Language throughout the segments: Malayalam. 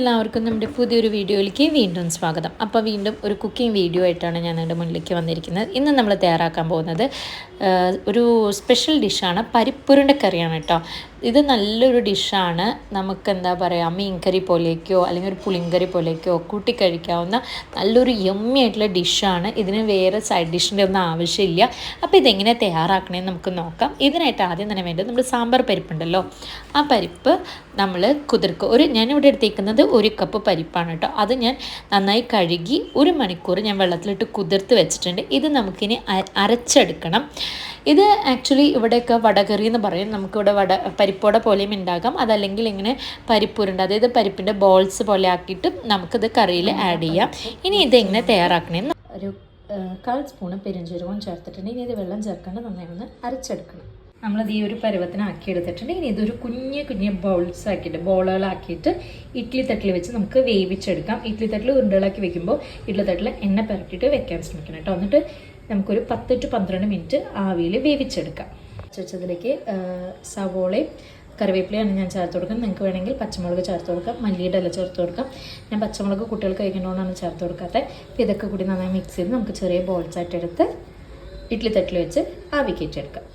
എല്ലാവർക്കും നമ്മുടെ പുതിയൊരു വീഡിയോയിലേക്ക് വീണ്ടും സ്വാഗതം. അപ്പോൾ വീണ്ടും ഒരു കുക്കിംഗ് വീഡിയോ ആയിട്ടാണ് ഞാൻ നിങ്ങളുടെ മുന്നിലേക്ക് വന്നിരിക്കുന്നത്. ഇന്ന് നമ്മൾ തയ്യാറാക്കാൻ പോകുന്നത് ഒരു സ്പെഷ്യൽ ഡിഷാണ് പരിപ്പുരുണ്ട കറിയാണ് കേട്ടോ. ഇത് നല്ലൊരു ഡിഷാണ്. നമുക്ക് എന്താ പറയുക മീൻകറി പോലെയൊക്കെയോ അല്ലെങ്കിൽ ഒരു പുളിങ്കറി പോലെയൊക്കെയോ കൂട്ടി കഴിക്കാവുന്ന നല്ലൊരു യമ്മി ആയിട്ടുള്ള ഡിഷാണ്. ഇതിന് വേറെ സൈഡ് ഡിഷിന്റെ ഒന്നും ആവശ്യമില്ല. അപ്പോൾ ഇതെങ്ങനെ തയ്യാറാക്കണമെന്ന് നമുക്ക് നോക്കാം. ഇതിനായിട്ട് ആദ്യം തന്നെ വേണ്ടത് നമ്മുടെ സാമ്പാർ പരിപ്പുണ്ടല്ലോ. ആ പരിപ്പ് നമ്മൾ കുതിർക്കുക ഒരു ഞാനിവിടെ എടുത്തേക്കുന്നത് ഒരു കപ്പ് പരിപ്പാണ് കേട്ടോ. അത് ഞാൻ നന്നായി കഴുകി ഒരു മണിക്കൂർ ഞാൻ വെള്ളത്തിലിട്ട് കുതിർത്ത് വെച്ചിട്ടുണ്ട്. ഇത് നമുക്കിനി അരച്ചെടുക്കണം. ഇത് ആക്ച്വലി ഇവിടെയൊക്കെ വടകറി എന്ന് പറയും. നമുക്കിവിടെ വട പരിപ്പോട പോലെയും ഉണ്ടാകാം. അതല്ലെങ്കിൽ ഇങ്ങനെ പരിപ്പുരുണ്ട്. അതായത് പരിപ്പിന്റെ ബോൾസ് പോലെ ആക്കിയിട്ട് നമുക്കിത് കറിയിൽ ആഡ് ചെയ്യാം. ഇനി ഇതെങ്ങനെ തയ്യാറാക്കണേ? ഒരു കാൽ സ്പൂണ് പെരിഞ്ചീരകവും ചേർത്തിട്ടുണ്ട്. ഇനി ഇത് വെള്ളം ചേർക്കാണ്ട് നന്നായി ഒന്ന് അരച്ചെടുക്കണം. നമ്മളത് ഈ ഒരു പരുവത്തിനാക്കി എടുത്തിട്ടുണ്ട്. ഇനി ഇതൊരു കുഞ്ഞ് കുഞ്ഞ് ബൗൾസ് ആക്കിയിട്ട് ബോളുകളാക്കിയിട്ട് ഇഡ്ഡലി തട്ടിൽ വെച്ച് നമുക്ക് വേവിച്ചെടുക്കാം. ഇഡ്ഡലി തട്ടിൽ ഉരുണ്ടകളാക്കി വെക്കുമ്പോൾ ഇഡ്ഡലി തട്ടിൽ എണ്ണ പുരട്ടിയിട്ട് വെക്കാൻ ശ്രമിക്കണം കേട്ടോ. എന്നിട്ട് നമുക്കൊരു പത്ത് ടു പന്ത്രണ്ട് മിനിറ്റ് ആവിയിൽ വേവിച്ചെടുക്കാം. വെച്ചതിലേക്ക് സവോളയും കറിവേപ്പിലയാണ് ഞാൻ ചേർത്ത് കൊടുക്കുന്നത്. നിങ്ങൾക്ക് വേണമെങ്കിൽ പച്ചമുളക് ചേർത്ത് കൊടുക്കാം. മല്ലിയുടെ ഇല ചേർത്ത് കൊടുക്കാം. ഞാൻ പച്ചമുളക് കുട്ടികൾ കഴിക്കുന്നതുകൊണ്ടാണ് ചേർത്ത് കൊടുക്കാത്തത്. അപ്പോൾ ഇതൊക്കെ കൂടി നന്നായി മിക്സ് ചെയ്ത് നമുക്ക് ചെറിയ ബോൾസ് ആയിട്ട് എടുത്ത് ഇഡ്ഡലി തട്ടിൽ വെച്ച് ആവിക്കേറ്റെടുക്കാം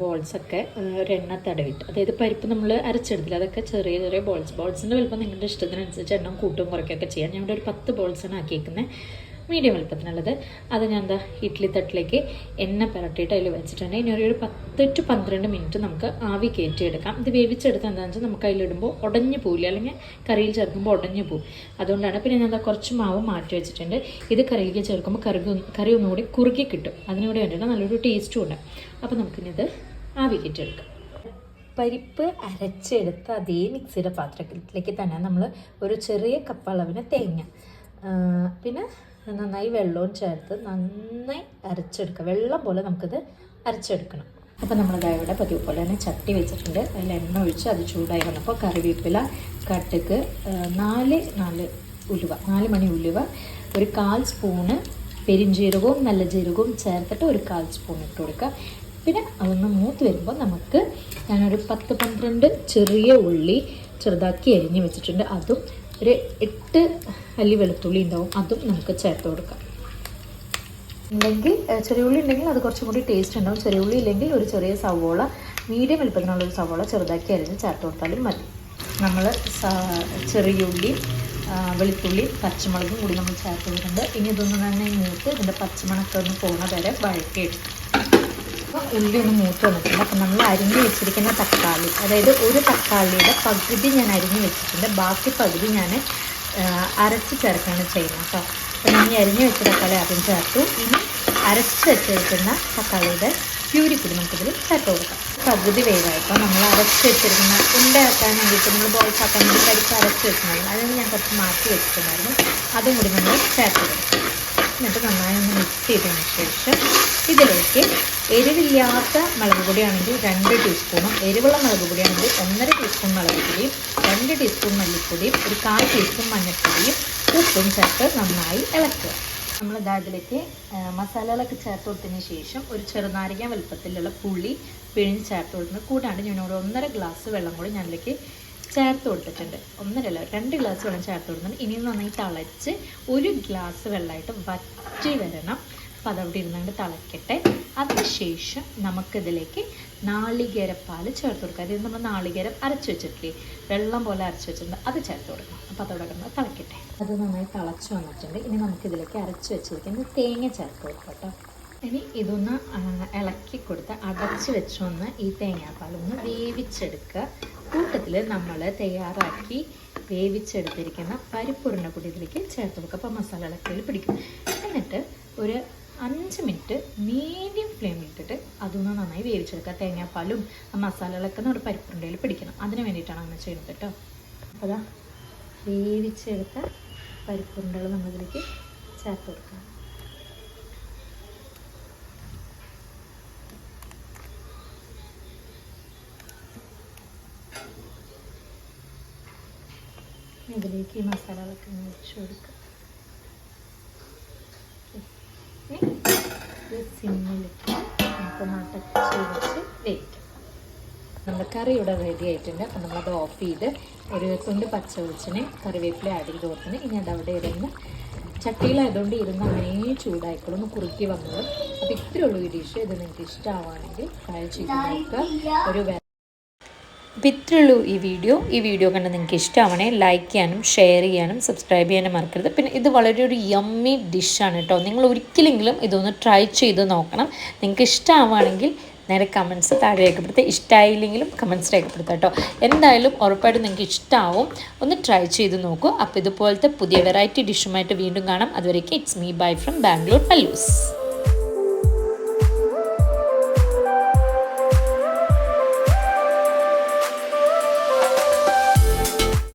ബോൾസൊക്കെ ഒരു എണ്ണ തടവിട്ട്. അതായത് പരിപ്പ് നമ്മൾ അരച്ചെടുത്തില്ല. അതൊക്കെ ചെറിയ ചെറിയ ബോൾസ് ബോൾസിന്റെ വലുപ്പം നിങ്ങളുടെ ഇഷ്ടത്തിനനുസരിച്ച് എണ്ണം കൂട്ടും കുറയ്ക്കുകയൊക്കെ ചെയ്യാം. ഇവിടെ ഒരു പത്ത് ബോൾസാണ് ആക്കിയേക്കുന്നത്. മീഡിയം വലുപ്പത്തിനുള്ളത്. അത് ഞാൻ എന്താ ഇഡ്ഡലി തട്ടിലേക്ക് എണ്ണ പുരട്ടിയിട്ട് അതിൽ വെച്ചിട്ടുണ്ട്. ഇനി ഒരു പത്ത് ടു പന്ത്രണ്ട് മിനിറ്റ് നമുക്ക് ആവി കയറ്റിയെടുക്കാം. ഇത് വേവിച്ചെടുത്ത് എന്താണെന്ന് വെച്ചാൽ നമുക്ക് അതിലിടുമ്പോൾ ഉടഞ്ഞു പോവില്ല. അല്ലെങ്കിൽ കറിയിൽ ചേർക്കുമ്പോൾ ഉടഞ്ഞു പോകും അതുകൊണ്ടാണ് പിന്നെ ഞാൻ എന്താ കുറച്ച് മാവ് മാറ്റി വെച്ചിട്ടുണ്ട്. ഇത് കറിയിലേക്ക് ചേർക്കുമ്പോൾ കറി കറി ഒന്നുകൂടി കുറുകി കിട്ടും. അതിനൂടെ വേണ്ടിയിട്ട് നല്ലൊരു ടേസ്റ്റും ഉണ്ട്. അപ്പോൾ നമുക്കിനിത് ആവി കയറ്റിയെടുക്കാം. പരിപ്പ് അരച്ചെടുത്ത അതേ മിക്സിയുടെ പാത്രത്തിലേക്ക് തന്നെ നമ്മൾ ഒരു ചെറിയ കപ്പ് അളവിന് തേങ്ങ. പിന്നെ നന്നായി വെള്ളവും ചേർത്ത് നന്നായി അരച്ചെടുക്കുക. വെള്ളം പോലെ നമുക്കിത് അരച്ചെടുക്കണം. അപ്പോൾ നമ്മൾ ഇവിടെ പതിവ് പോലെ തന്നെ ചട്ടി വെച്ചിട്ടുണ്ട്. അതിൽ എണ്ണ ഒഴിച്ച് അത് ചൂടായി വന്നപ്പോൾ കറിവേപ്പില കട്ടുക്ക് നാല് നാല് ഉലുവ നാല് മണി ഉലുവ ഒരു കാൽ സ്പൂണ് പെരിഞ്ജീരകവും നല്ല ജീരകവും ചേർത്തിട്ട് ഒരു കാൽ സ്പൂൺ ഇട്ട് കൊടുക്കുക. പിന്നെ അതൊന്ന് മൂത്ത് വരുമ്പോൾ നമുക്ക് ഞാനൊരു പത്ത് പന്ത്രണ്ട് ചെറിയ ഉള്ളി ചെറുതാക്കി അരിഞ്ഞ് വെച്ചിട്ടുണ്ട്. അതും ഒരു എട്ട് അല്ലി വെളുത്തുള്ളി ഉണ്ടാവും. അതും നമുക്ക് ചേർത്ത് കൊടുക്കാം. ഉണ്ടെങ്കിൽ ചെറിയ ഉള്ളി ഉണ്ടെങ്കിൽ അത് കുറച്ചും കൂടി ടേസ്റ്റ് ഉണ്ടാവും. ചെറിയ ഉള്ളി ഇല്ലെങ്കിൽ ഒരു ചെറിയ സവോള മീഡിയം വലുപ്പത്തിനുള്ള ഒരു സവോള ചെറുതാക്കി അരിഞ്ഞ് ചേർത്ത് കൊടുത്താലും മതി. നമ്മൾ ചെറിയ ഉള്ളി വെളുത്തുള്ളി പച്ചമുളകും കൂടി നമ്മൾ ചേർത്ത് കൊടുക്കുന്നുണ്ട്. ഇനി ഇതൊന്നും തന്നെ മൂത്ത് ഇതിന്റെ പച്ചമണക്ക ഒന്ന് പോകുന്ന വരെ വഴക്കിയെടുക്കും അപ്പോൾ ഉള്ളി ഒന്ന് മൂത്ത് വന്നിട്ടുണ്ട്. അപ്പം നമ്മൾ അരിഞ്ഞ് വെച്ചിരിക്കുന്ന തക്കാളി അതായത് ഒരു തക്കാളിയുടെ പകുതി ഞാൻ അരിഞ്ഞ് വെച്ചിട്ടുണ്ട്. ബാക്കി പകുതി ഞാൻ അരച്ച് ചേർക്കുകയാണ് ചെയ്യുന്നത് കേട്ടോ. അപ്പം ഞാൻ ഈ അരിഞ്ഞ് വെച്ച തക്കാളി ആദ്യം ചേർത്തു. ഇനി അരച്ച് വെച്ചിരിക്കുന്ന തക്കാളിയുടെ പ്യൂരി കൂടി നമുക്കിതിൽ ചേർത്ത് കൊടുക്കാം. പകുതി വേവായപ്പോൾ നമ്മൾ അരച്ച് വെച്ചിരിക്കുന്ന ഉണ്ടയാക്കാൻ വേണ്ടിയിട്ട് നമ്മൾ ബോൾസ് ആക്കാൻ വേണ്ടി കരിച്ച് അരച്ച് വെച്ചിട്ടുണ്ടായിരുന്നു അതിന് ഞാൻ കുറച്ച് മാറ്റി വെച്ചിട്ടുണ്ടായിരുന്നു. അതും കൂടി നമ്മൾ ചേർത്ത് കൊടുക്കും എന്നിട്ട് നന്നായി ഒന്ന് മിക്സ് ചെയ്തതിന് ശേഷം ഇതിലേക്ക് എരിവില്ലാത്ത മുളക് പൊടിയാണെങ്കിൽ രണ്ട് ടീസ്പൂണും എരിവുള്ള മുളക് പൊടിയാണെങ്കിൽ ഒന്നര ടീസ്പൂൺ മുളക് പൊടിയും രണ്ട് ടീസ്പൂൺ മല്ലിപ്പൊടിയും ഒരു കാൽ ടീസ്പൂൺ മഞ്ഞൾപ്പൊടിയും ഉപ്പും ചേർത്ത് നന്നായി ഇളക്കുക. നമ്മൾ ഇതിലേക്ക് മസാലകളൊക്കെ ചേർത്ത് കൊടുത്തതിന് ശേഷം ഒരു ചെറുനാരങ്ങ വലുപ്പത്തിലുള്ള പുളി പിഴിഞ്ഞ് ചേർത്ത് കൊടുക്കുന്നത് കൂടാണ്ട് ഞാൻ ഒരു ഒന്നര ഗ്ലാസ് വെള്ളം കൂടി ഞാനിലേക്ക് ചേർത്ത് കൊടുത്തിട്ടുണ്ട്. ഒന്നരല്ല രണ്ട് ഗ്ലാസ് വെള്ളം ചേർത്ത് കൊടുക്കുന്നുണ്ട് ഇനി നന്നായി തിളച്ച് ഒരു ഗ്ലാസ് വെള്ളമായിട്ട് വറ്റി വരണം. അപ്പം അതവിടെ ഇരുന്നുകൊണ്ട് തിളയ്ക്കട്ടെ അതിനുശേഷം നമുക്കിതിലേക്ക് നാളികേരപ്പാൽ ചേർത്ത് കൊടുക്കുക അതായത് നമ്മൾ നാളികേരം അരച്ച് വെച്ചിട്ടില്ലേ? വെള്ളം പോലെ അരച്ച് വെച്ചിട്ടുണ്ട്. അത് ചേർത്ത് കൊടുക്കണം അപ്പോൾ അതവിടെ കിടന്ന് തിളയ്ക്കട്ടെ അത് നന്നായി തിളച്ച് വന്നിട്ടുണ്ട്. ഇനി നമുക്കിതിലേക്ക് അരച്ച് വെച്ചിരിക്കുന്ന തേങ്ങ ചേർത്ത് കൊടുക്കാം കേട്ടോ. ഇനി ഇതൊന്ന് ഇളക്കി കൊടുത്ത് അടച്ച് വെച്ചൊന്ന് ഈ തേങ്ങാപ്പാലൊന്ന് വേവിച്ചെടുക്കുക കൂട്ടത്തിൽ നമ്മൾ തയ്യാറാക്കി വേവിച്ചെടുത്തിരിക്കുന്ന പരിപ്പുരുണ്ട കൂടി ഇതിലേക്ക് ചേർത്ത് കൊടുക്കുക അപ്പോൾ മസാല ഇളക്കിയിൽ പിടിക്കും. എന്നിട്ട് ഒരു അഞ്ച് മിനിറ്റ് മീഡിയം ഫ്ലെയിം ഇട്ടിട്ട് അതൊന്ന് നന്നായി വേവിച്ചെടുക്കുക. തേങ്ങാപ്പാലും മസാലകളൊക്കെ നമ്മുടെ പരിപ്പുണ്ടയിൽ പിടിക്കണം. അതിന് വേണ്ടിയിട്ടാണ് അങ്ങനെ ചെയ്യുന്നത് കേട്ടോ. അതാ വേവിച്ചെടുത്ത പരിപ്പുണ്ടകൾ നമ്മളിതിലേക്ക് ചേർത്ത് കൊടുക്കുക. ഇതിലേക്ക് ഈ മസാലകളൊക്കെ വെച്ച് കൊടുക്കുക ഇനി നമ്മുടെ കറി ഇവിടെ റെഡി ആയിട്ടുണ്ട്. അപ്പം നമ്മളത് ഓഫ് ചെയ്ത് ഒരു തുണ്ട് പച്ച വെളിച്ചിന് കറിവേപ്പില ആഡ് ചെയ്ത് കൊടുത്തിന് ഇനി അത് അവിടെ ഇരുന്ന് ചട്ടിയിലായതുകൊണ്ട് ഇരുന്ന് അങ്ങനെ ചൂടായിക്കോളും. കുറുക്കി വന്നത്. അപ്പോൾ ഇത്രയുള്ളൂ ഈ ഡിഷ് ഇത് നിങ്ങൾക്ക് ഇഷ്ടമാവുകയാണെങ്കിൽ ട്രൈ ചെയ്ത് നോക്കുക. ഒരു അപ്പോൾ ഈ വീഡിയോ. ഈ വീഡിയോ കണ്ട് നിങ്ങൾക്ക് ഇഷ്ടമാവണേ ലൈക്ക് ചെയ്യാനും ഷെയർ ചെയ്യാനും സബ്സ്ക്രൈബ് ചെയ്യാനും മറക്കരുത്. പിന്നെ ഇത് വളരെ ഒരു യമ്മി ഡിഷാണ് കേട്ടോ. നിങ്ങൾ ഒരിക്കലെങ്കിലും ഇതൊന്ന് ട്രൈ ചെയ്ത് നോക്കണം. നിങ്ങൾക്ക് ഇഷ്ടമാവുകയാണെങ്കിൽ നേരെ കമൻസ് താഴെ രേഖപ്പെടുത്തുക ഇഷ്ടമായില്ലെങ്കിലും കമൻസ് രേഖപ്പെടുത്തുക കേട്ടോ. എന്തായാലും ഉറപ്പായിട്ടും നിങ്ങൾക്ക് ഇഷ്ടമാവും ഒന്ന് ട്രൈ ചെയ്ത് നോക്കൂ. അപ്പോൾ ഇതുപോലത്തെ പുതിയ വെറൈറ്റി ഡിഷുമായിട്ട് വീണ്ടും കാണാം. അതുവരേക്ക് it's me bye from Bangalore Pallus